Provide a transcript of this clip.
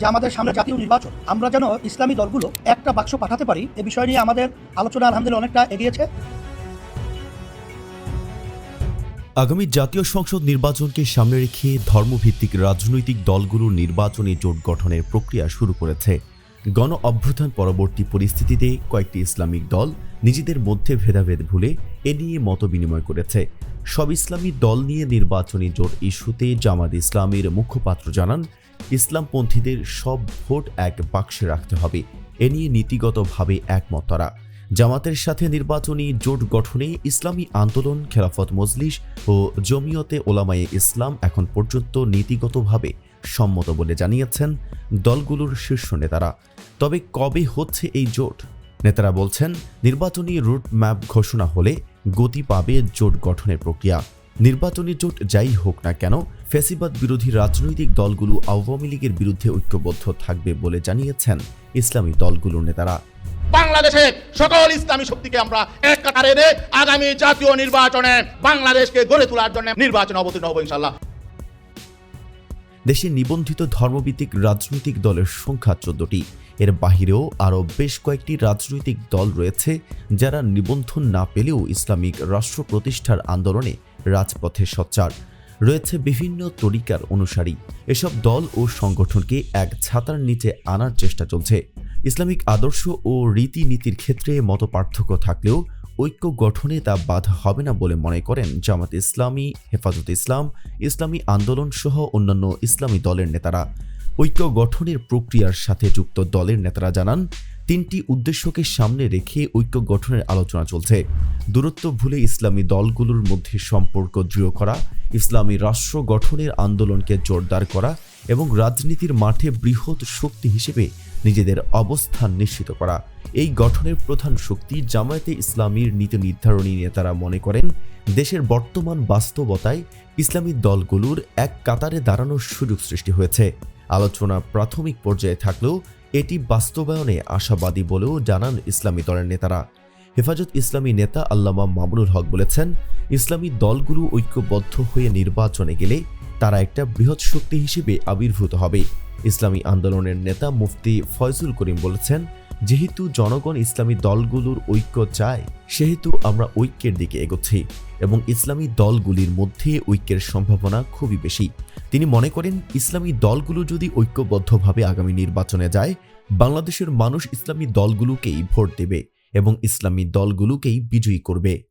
যে আমাদের সামনে জাতীয় নির্বাচন, আমরা যেন ইসলামী দলগুলো একটা বাক্স পাঠাতে পারি, এ বিষয় নিয়ে আমাদের আলোচনা আলহামদুলিল্লাহ অনেকটা এগিয়েছে। আগামী জাতীয় সংসদ নির্বাচনকে সামনে রেখে ধর্মভিত্তিক রাজনৈতিক দলগুলোর নির্বাচনী জোট গঠনের প্রক্রিয়া শুরু করেছে। গণ অভ্যুত্থান পরবর্তী পরিস্থিতিতে কয়েকটি ইসলামিক দল নিজেদের মধ্যে ভেদাভেদ ভুলে এ নিয়ে মত বিনিময় করেছে। সব ইসলামী দল নিয়ে নির্বাচনী জোট ইস্যুতে জামাত ইসলামের মুখপাত্র জানান, ইসলামপন্থীদের সব ভোট এক বাক্সে রাখতে হবে। এ নিয়ে নীতিগতভাবে একমত তারা। জামাতের সাথে নির্বাচনী জোট গঠনে ইসলামী আন্দোলন, খেলাফত মজলিস ও জমিয়তে ওলামায়ে ইসলাম এখন পর্যন্ত নীতিগতভাবে সম্মত বলে জানিয়েছেন দলগুলোর শীর্ষ নেতারা। তবে কবে হচ্ছে এই জোট? নেতারা বলছেন, নির্বাচনী রুট ম্যাপ ঘোষণা হলে গতি পাবে জোট গঠনের প্রক্রিয়া। নির্বাচনী জোট যাই হোক না কেন, ফেসিবাদ বিরোধী রাজনৈতিক দলগুলো আওয়ামী লীগের বিরুদ্ধে ঐক্যবদ্ধ থাকবে বলে জানিয়েছেন ইসলামী দলগুলোর নেতারা। বাংলাদেশে সকল ইসলামী শক্তিকে আমরা এক কাতারে আগামী জাতীয় নির্বাচনে বাংলাদেশকে গড়ে তোলার জন্য নির্বাচন অবতীর্ণ হব ইনশাল্লাহ দেশে নিবন্ধিত ধর্মভিত্তিক রাজনৈতিক দলের সংখ্যা চোদ্দটি। এর বাহিরেও আরও বেশ কয়েকটি রাজনৈতিক দল রয়েছে যারা নিবন্ধন না পেলেও ইসলামিক রাষ্ট্র প্রতিষ্ঠার আন্দোলনে রাজপথে সচ্চার। রয়েছে বিভিন্ন তরিকার অনুসারী। এসব দল ও সংগঠনকে এক ছাতার নিচে আনার চেষ্টা চলছে। ইসলামিক আদর্শ ও রীতিনীতির ক্ষেত্রে মত পার্থক্য থাকলেও ঐক্য গঠনে তা বাধা হবে না বলে মনে করেন জামাত ইসলামী, হেফাজত ইসলাম, ইসলামী আন্দোলন সহ অন্যান্য ইসলামী দলের নেতারা। ঐক্য গঠনের প্রক্রিয়ার সাথে যুক্ত দলের নেতারা জানান, তিনটি উদ্দেশ্যকে সামনে রেখে ঐক্য গঠনের আলোচনা চলছে। দূরত্ব ভুলে ইসলামী দলগুলোর মধ্যে সম্পর্ক দৃঢ় করা, ইসলামী রাষ্ট্র গঠনের আন্দোলনকে জোরদার করা এবং রাজনীতির মাঠে বৃহৎ শক্তি হিসেবে নিজেদের অবস্থান নিশ্চিত করা। এই গঠনের প্রধান শক্তি জামায়াতে ইসলামীর নীতি নির্ধারণী নেতারা মনে করেন, দেশের বর্তমান বাস্তবতায় ইসলামী দলগুলোর এক কাতারে দাঁড়ানোর সুযোগ সৃষ্টি হয়েছে। আলোচনা প্রাথমিক পর্যায়ে থাকলেও এটি বাস্তবায়নে আশাবাদী বলেও জানান ইসলামী দলের নেতারা। হেফাজত ইসলামী নেতা আল্লামা মামুনুল হক বলেছেন, ইসলামী দলগুলো ঐক্যবদ্ধ হয়ে নির্বাচনে গেলে তারা একটা বৃহৎ শক্তি হিসেবে আবির্ভূত হবে। ইসলামী আন্দোলনের নেতা মুফতি ফয়জুল করিম বলেছেন, যেহেতু জনগণ ইসলামী দলগুলোর ঐক্য চায়, সেহেতু আমরা ঐক্যের দিকে এগোচ্ছি এবং ইসলামী দলগুলির মধ্যে ঐক্যের সম্ভাবনা খুবই বেশি। তিনি মনে করেন, ইসলামী দলগুলো যদি ঐক্যবদ্ধভাবে আগামী নির্বাচনে যায়, বাংলাদেশের মানুষ ইসলামী দলগুলোকেই ভোট দেবে এবং ইসলামী দলগুলোকেই বিজয়ী করবে।